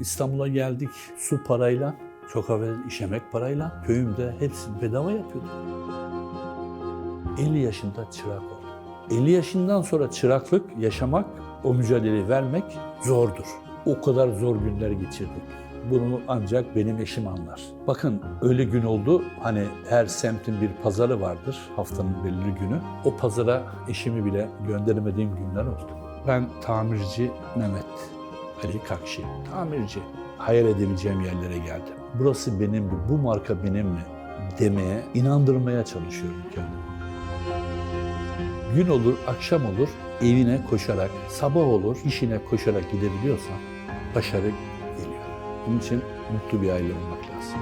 İstanbul'a geldik su parayla, çok evvel işemek parayla. Köyümde hepsi bedava yapıyordum. 50 yaşında çırak oldum. 50 yaşından sonra çıraklık yaşamak, o mücadeleyi vermek zordur. O kadar zor günler geçirdik. Bunu ancak benim eşim anlar. Bakın öyle gün oldu hani her semtin bir pazarı vardır haftanın belirli günü. O pazara eşimi bile gönderemediğim günler oldu. Ben tamirci Mehmet Ali Kakşi, tamirci. Hayal edebileceğim yerlere geldim. Burası benim mi, bu marka benim mi demeye, inandırmaya çalışıyorum kendimi. Gün olur, akşam olur, evine koşarak, sabah olur, işine koşarak gidebiliyorsan başarı geliyor. Bunun için mutlu bir aile olmak lazım.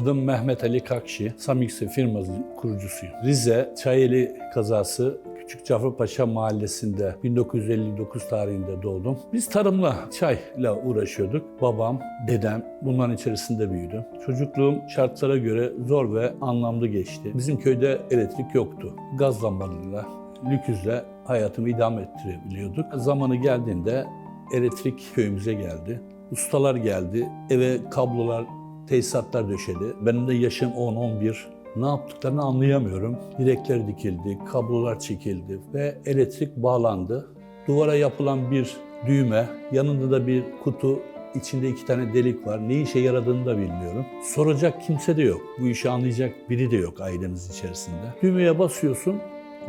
Adım Mehmet Ali Kakşi, Samix'e firmasının kurucusuyum. Rize Çayeli kazası Küçük Caferpaşa mahallesinde 1959 tarihinde doğdum. Biz tarımla, çayla uğraşıyorduk. Babam, dedem bunların içerisinde büyüdüm. Çocukluğum şartlara göre zor ve anlamlı geçti. Bizim köyde elektrik yoktu. Gaz lambalarıyla, lüküzle hayatımı idame ettirebiliyorduk. Zamanı geldiğinde elektrik köyümüze geldi. Ustalar geldi, eve kablolar, tesisatlar döşedi. Benim de yaşım 10-11. Ne yaptıklarını anlayamıyorum. Direkler dikildi, kablolar çekildi ve elektrik bağlandı. Duvara yapılan bir düğme, yanında da bir kutu, içinde iki tane delik var. Ne işe yaradığını da bilmiyorum. Soracak kimse de yok. Bu işi anlayacak biri de yok ailemiz içerisinde. Düğmeye basıyorsun,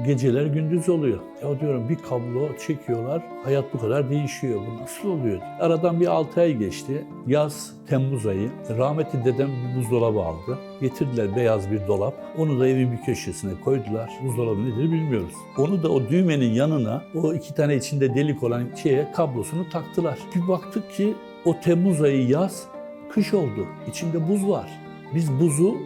geceler gündüz oluyor. Ya diyorum bir kablo çekiyorlar, hayat bu kadar değişiyor. Bu nasıl oluyor? Aradan bir 6 ay geçti. Yaz, Temmuz ayı. Rahmetli dedem bir buzdolabı aldı. Getirdiler beyaz bir dolap. Onu da evin bir köşesine koydular. Buzdolabı nedir bilmiyoruz. Onu da o düğmenin yanına o iki tane içinde delik olan şeye kablosunu taktılar. Bir baktık ki o Temmuz ayı yaz, kış oldu. İçinde buz var. Biz buzu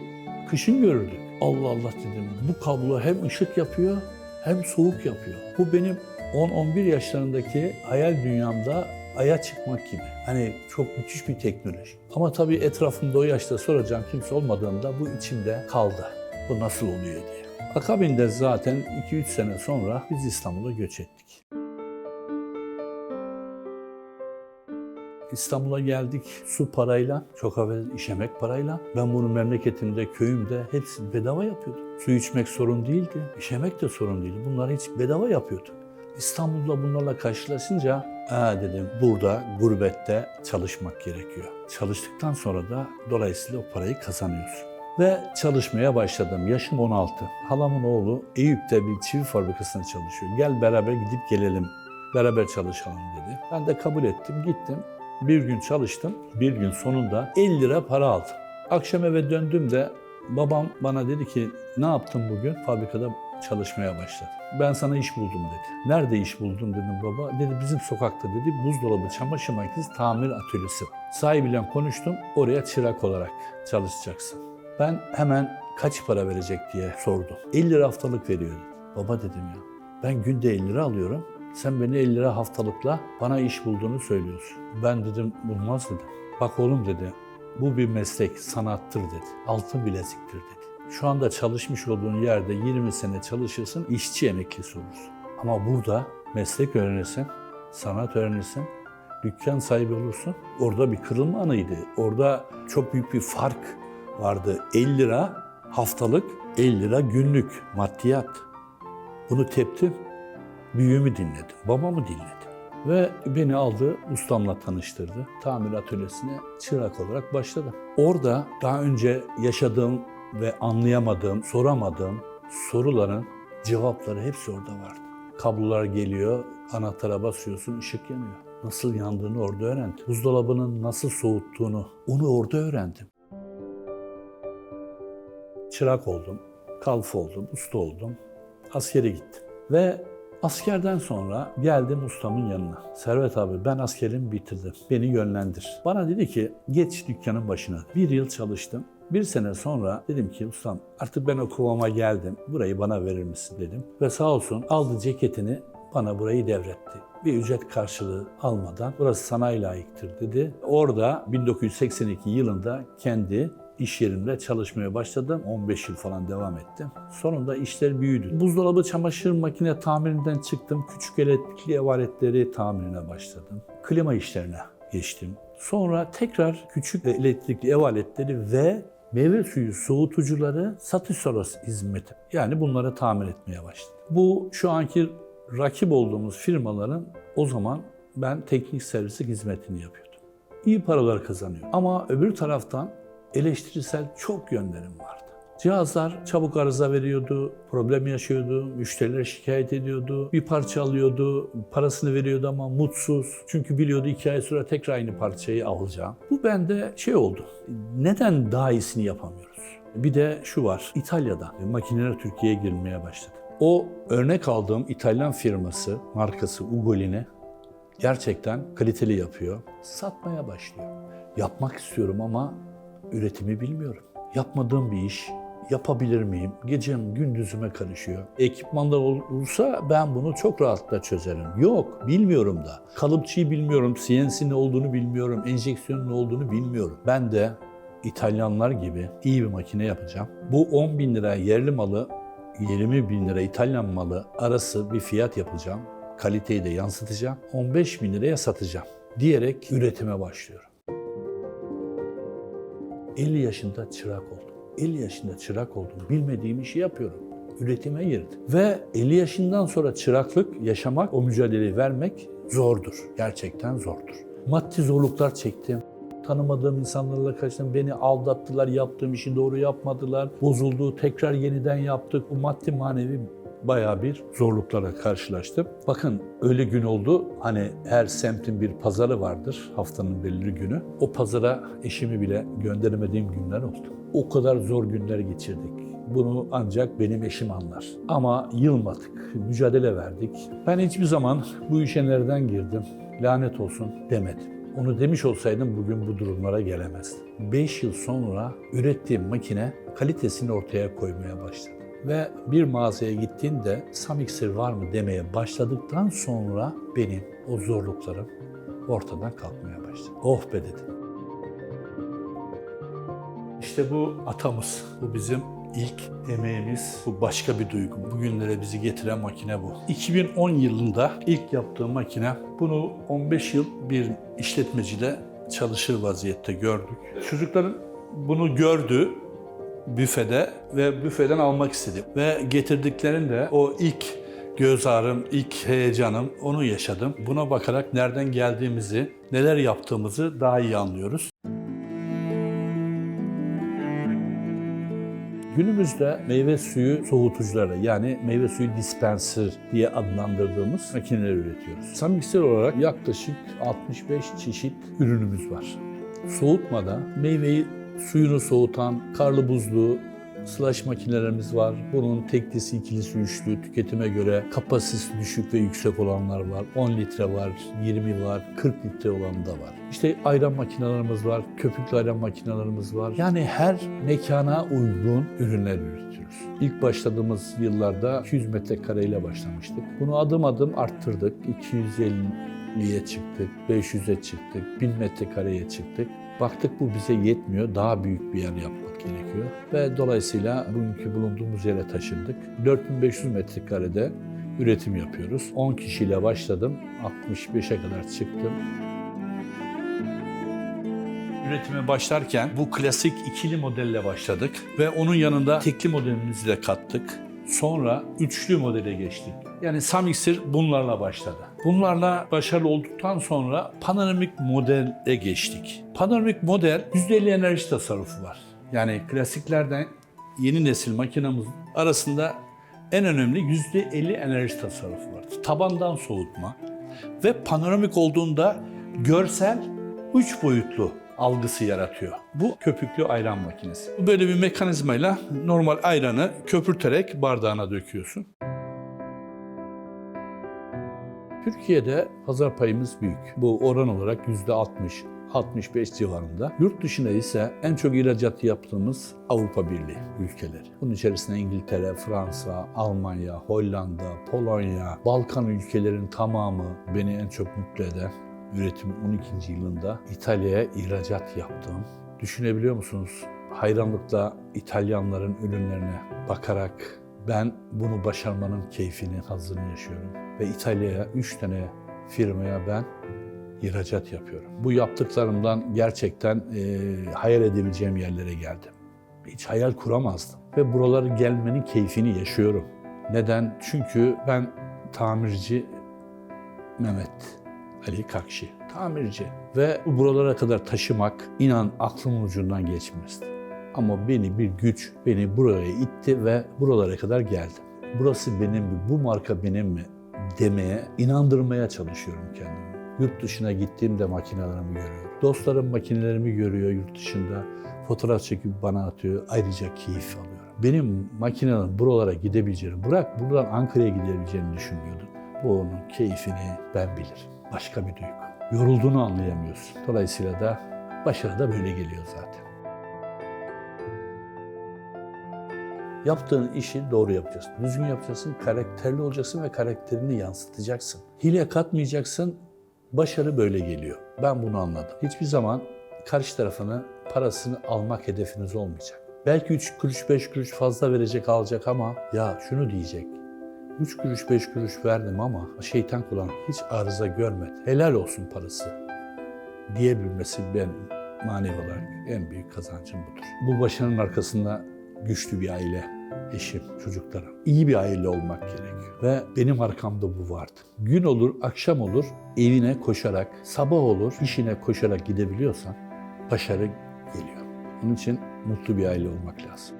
kışın görürdük. Allah Allah dedim. Bu kablo hem ışık yapıyor hem soğuk yapıyor. Bu benim 10-11 yaşlarındaki hayal dünyamda aya çıkmak gibi. Hani çok müthiş bir teknoloji. Ama tabii etrafımda o yaşta soracağım kimse olmadığında bu içimde kaldı. Bu nasıl oluyor diye. Akabinde zaten 2-3 sene sonra biz İstanbul'a göç ettik. İstanbul'a geldik su parayla, çok evvel işemek parayla. Ben bunu memleketimde, köyümde hepsi bedava yapıyordum. Su içmek sorun değildi, işemek de sorun değildi. Bunları hiç bedava yapıyorduk. İstanbul'da bunlarla karşılaşınca, ha dedim burada gurbette çalışmak gerekiyor. Çalıştıktan sonra da dolayısıyla o parayı kazanıyorsun. Ve çalışmaya başladım. Yaşım 16. Halamın oğlu Eyüp'te bir çivi fabrikasında çalışıyor. Gel beraber gidip gelelim, beraber çalışalım dedi. Ben de kabul ettim, gittim. Bir gün çalıştım. Bir gün sonunda 50 lira para aldım. Akşam eve döndüğümde babam bana dedi ki ne yaptın bugün? Fabrikada çalışmaya başladım. Ben sana iş buldum dedi. Nerede iş buldun dedim baba. Dedi bizim sokakta dedi buzdolabı çamaşır makinesi tamir atölyesi var. Sahibiyle konuştum. Oraya çırak olarak çalışacaksın. Ben hemen kaç para verecek diye sordum. 50 lira haftalık veriyor dedi. Baba dedim ya ben günde 50 lira alıyorum. Sen beni 50 lira haftalıkla bana iş bulduğunu söylüyorsun. Ben dedim bulmaz dedim. Bak oğlum dedi bu bir meslek, sanattır dedi. Altın bileziktir dedi. Şu anda çalışmış olduğun yerde 20 sene çalışırsın, işçi emeklisi olursun. Ama burada meslek öğrenirsin, sanat öğrenirsin, dükkan sahibi olursun. Orada bir kırılma anıydı. Orada çok büyük bir fark vardı. 50 lira haftalık, 50 lira günlük maddiyat. Bunu teptim, büyüğümü dinledim, babamı dinledim. Ve beni aldı, ustamla tanıştırdı. Tamir atölyesine çırak olarak başladım. Orada daha önce yaşadığım ve anlayamadığım, soramadığım soruların cevapları hepsi orada vardı. Kablolar geliyor, anahtara basıyorsun, ışık yanıyor. Nasıl yandığını orada öğrendim. Buzdolabının nasıl soğuttuğunu onu orada öğrendim. Çırak oldum, kalfa oldum, usta oldum. Askere gittim. Ve askerden sonra geldim ustamın yanına. Servet abi ben askerimi bitirdim. Beni yönlendir. Bana dedi ki geç dükkanın başına. Bir yıl çalıştım. Bir sene sonra dedim ki ustam artık ben o kıvama geldim. Burayı bana verir misin dedim. Ve sağ olsun aldı ceketini bana burayı devretti. Bir ücret karşılığı almadan burası sana layıktır dedi. Orada 1982 yılında kendi iş yerimde çalışmaya başladım. 15 yıl falan devam ettim. Sonunda işler büyüdü. Buzdolabı çamaşır makine tamirinden çıktım. Küçük elektrikli ev aletleri tamirine başladım. Klima işlerine geçtim. Sonra tekrar küçük elektrikli ev aletleri ve meyve suyu soğutucuları satış sonrası hizmeti. Yani bunları tamir etmeye başladım. Bu şu anki rakip olduğumuz firmaların o zaman ben teknik servisi hizmetini yapıyordum. İyi paralar kazanıyor. Ama öbür taraftan eleştirisel çok yönlerim vardı. Cihazlar çabuk arıza veriyordu, problem yaşıyordu, müşteriler şikayet ediyordu, bir parça alıyordu, parasını veriyordu ama mutsuz. Çünkü biliyordu iki ay sonra tekrar aynı parçayı alacağım. Bu bende şey oldu, neden daha iyisini yapamıyoruz? Bir de şu var, İtalya'da makineler Türkiye'ye girmeye başladı. O örnek aldığım İtalyan firması, markası Ugolini gerçekten kaliteli yapıyor. Satmaya başlıyor. Yapmak istiyorum ama üretimi bilmiyorum. Yapmadığım bir iş yapabilir miyim? Gecem gündüzüme karışıyor. Ekipmanlar olursa ben bunu çok rahatlıkla çözerim. Yok, bilmiyorum da. Kalıpçıyı bilmiyorum, CNC ne olduğunu bilmiyorum, enjeksiyonun ne olduğunu bilmiyorum. Ben de İtalyanlar gibi iyi bir makine yapacağım. Bu 10 bin lira yerli malı 20 bin lira İtalyan malı arası bir fiyat yapacağım. Kaliteyi de yansıtacağım. 15 bin liraya satacağım diyerek üretime başlıyorum. 50 yaşında çırak oldum. 50 yaşında çırak oldum. Bilmediğim işi yapıyorum. Üretime girdim. Ve 50 yaşından sonra çıraklık yaşamak, o mücadeleyi vermek zordur. Gerçekten zordur. Maddi zorluklar çektim. Tanımadığım insanlarla karşılaştım. Beni aldattılar, yaptığım işi doğru yapmadılar. Bozuldu, tekrar yeniden yaptık. Bu maddi manevi bayağı bir zorluklara karşılaştım. Bakın öyle gün oldu. Hani her semtin bir pazarı vardır haftanın belirli günü. O pazara eşimi bile gönderemediğim günler oldu. O kadar zor günler geçirdik. Bunu ancak benim eşim anlar. Ama yılmadık, mücadele verdik. Ben hiçbir zaman bu işe nereden girdim, lanet olsun demedim. Onu demiş olsaydım bugün bu durumlara gelemezdim. 5 yıl sonra ürettiğim makine kalitesini ortaya koymaya başladı. Ve bir mağazaya gittiğinde Samixer var mı demeye başladıktan sonra benim o zorluklarım ortadan kalkmaya başladı. Oh be dedim. İşte bu atamız, bu bizim ilk emeğimiz, bu başka bir duygu. Bugünlere bizi getiren makine bu. 2010 yılında ilk yaptığım makine, bunu 15 yıl bir işletmecide çalışır vaziyette gördük. Çocukların bunu gördü, büfede ve büfeden almak istedim. Ve getirdiklerinde o ilk göz ağrım, ilk heyecanım onu yaşadım. Buna bakarak nereden geldiğimizi, neler yaptığımızı daha iyi anlıyoruz. Günümüzde meyve suyu soğutucuları yani meyve suyu dispenser diye adlandırdığımız makineler üretiyoruz. Samixer olarak yaklaşık 65 çeşit ürünümüz var. Soğutmada meyveyi suyunu soğutan karlı buzlu slash makinelerimiz var. Bunun teklisi, ikilisi, üçlü tüketime göre kapasitesi düşük ve yüksek olanlar var. 10 litre var, 20 var, 40 litre olan da var. İşte ayran makinelerimiz var, köpüklü ayran makinelerimiz var. Yani her mekana uygun ürünler üretiyoruz. İlk başladığımız yıllarda 200 metrekareyle başlamıştık. Bunu adım adım arttırdık. 250'ye çıktık, 500'e çıktık, 1000 metrekareye çıktık. Baktık bu bize yetmiyor, daha büyük bir yer yapmak gerekiyor. Ve dolayısıyla bugünkü bulunduğumuz yere taşındık. 4500 metrekarede üretim yapıyoruz. 10 kişiyle başladım, 65'e kadar çıktım. Üretime başlarken bu klasik ikili modelle başladık ve onun yanında tekli modelimizi de kattık. Sonra üçlü modele geçtik. Yani Samixer bunlarla başladı. Bunlarla başarılı olduktan sonra panoramik modele geçtik. Panoramik model %50 enerji tasarrufu var. Yani klasiklerden yeni nesil makinamız arasında en önemli %50 enerji tasarrufu var. Tabandan soğutma ve panoramik olduğunda görsel üç boyutlu algısı yaratıyor. Bu köpüklü ayran makinesi. Böyle bir mekanizmayla normal ayranı köpürterek bardağına döküyorsun. Türkiye'de pazar payımız büyük. Bu oran olarak %60, 65 civarında. Yurt dışında ise en çok ihracat yaptığımız Avrupa Birliği ülkeleri. Bunun içerisinde İngiltere, Fransa, Almanya, Hollanda, Polonya, Balkan ülkelerin tamamı beni en çok mutlu eden üretimin 12. yılında İtalya'ya ihracat yaptığım. Düşünebiliyor musunuz? hayranlıkla İtalyanların ürünlerine bakarak ben bunu başarmanın keyfini, hazzını yaşıyorum. Ve İtalya'ya, üç tane firmaya ben ihracat yapıyorum. Bu yaptıklarımdan gerçekten e, hayal edebileceğim yerlere geldim. Hiç hayal kuramazdım. Ve buralara gelmenin keyfini yaşıyorum. Neden? Çünkü ben tamirci Mehmet Ali Kakşi. Tamirci. Ve buralara kadar taşımak inan aklımın ucundan geçmezdi. Ama beni bir güç beni buraya itti ve buralara kadar geldim. Burası benim mi, bu marka benim mi demeye, inandırmaya çalışıyorum kendimi. Yurt dışına gittiğimde makinelerimi görüyorum. Dostlarım makinelerimi görüyor yurt dışında. Fotoğraf çekip bana atıyor. Ayrıca keyif alıyorum. Benim makinelerin buralara gidebileceğini, bırak buradan Ankara'ya gidebileceğini düşünmüyordum. Bu onun keyfini ben bilirim. Başka bir duygu. Yorulduğunu anlayamıyorsun. Dolayısıyla da başarı da böyle geliyor zaten. Yaptığın işi doğru yapacaksın. Düzgün yapacaksın, karakterli olacaksın ve karakterini yansıtacaksın. Hile katmayacaksın, başarı böyle geliyor. Ben bunu anladım. Hiçbir zaman karşı tarafını parasını almak hedefiniz olmayacak. Belki 3 kuruş 5 kuruş fazla verecek alacak ama ya şunu diyecek. 3 kuruş 5 kuruş verdim ama şeytan kulağına hiç arıza görmedi. Helal olsun parası diyebilmesi ben manevi olarak en büyük kazancım budur. Bu başarının arkasında güçlü bir aile, eşim, çocuklarım. İyi bir aile olmak gerekiyor. Ve benim arkamda bu vardı. Gün olur, akşam olur, evine koşarak, sabah olur, işine koşarak gidebiliyorsan başarı geliyor. Onun için mutlu bir aile olmak lazım.